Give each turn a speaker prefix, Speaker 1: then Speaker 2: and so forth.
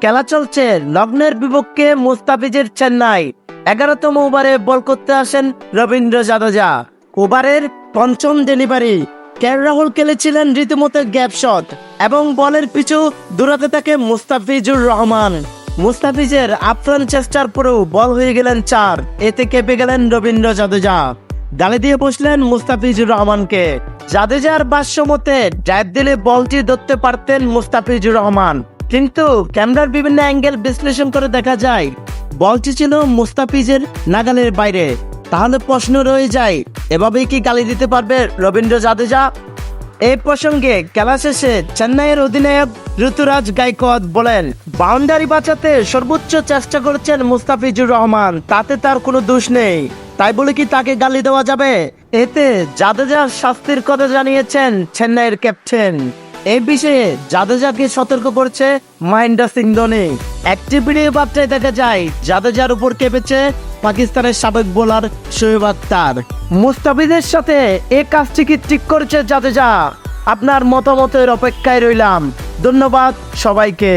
Speaker 1: খেলা চলছে। লগ্নের বিপক্ষে মুস্তাফিজের চেন্নাই। এগারোতম ওভারে বল করতে আসেন রবীন্দ্র জাদেজা। ওভারের পঞ্চম ডেলিভারি। কে রাহুল খেলেছিলেন রীতিমতো গ্যাপ শট এবং বলের পিছু দূরাতে থাকে মুস্তাফিজুর রহমান। মুস্তাফিজের আপ্রাণ চেষ্টার পরেও বল হয়ে গেলেন চার। এতে কেঁপে গেলেন রবীন্দ্র জাদেজা। গালি দিয়ে বসলেন মুস্তাফিজুর রহমানকে। জাদেজার ভাষ্য মতে ড্রাইভ দিলে বলটি ধরতে পারতেন মুস্তাফিজুর রহমান। কিন্তু ক্যামেরার বিভিন্ন অ্যাঙ্গেল বিশ্লেষণ করে দেখা যায়, বলটি ছিল মুস্তাফিজের নাগালের বাইরে। তাহলে প্রশ্ন রয়ে যায়, এভাবেই কি গালি দিতে পারবে রবীন্দ্র জাদেজা? এই প্রসঙ্গে খেলা শেষে চেন্নাইয়ের অধিনায়ক ঋতুরাজ গাইকোয়াদ বলেন, বাউন্ডারি বাঁচাতে সর্বোচ্চ চেষ্টা করেছেন মুস্তাফিজুর রহমান, তাতে তার কোনো দোষ নেই। তাই বলে কি তাকে গালি দেওয়া যাবে? এতে জাদেজার শাস্তির কথা জানিয়েছেন চেন্নাইয়ের ক্যাপ্টেন। এই বিষয়ে জাদেজাকে সতর্ক করছে মহেন্দ্র সিং ধোনি। একটি ভিডিও বার্তায় দেখা যায়, জাদেজার উপর কেঁপেছে পাকিস্তানের সাবেক বোলার শোয়েব আক্তার মুস্তাফিজের সাথে এ কাজটি কি ঠিক করেছে জাদেজা? আপনার মতামতের অপেক্ষায় রইলাম। ধন্যবাদ সবাইকে।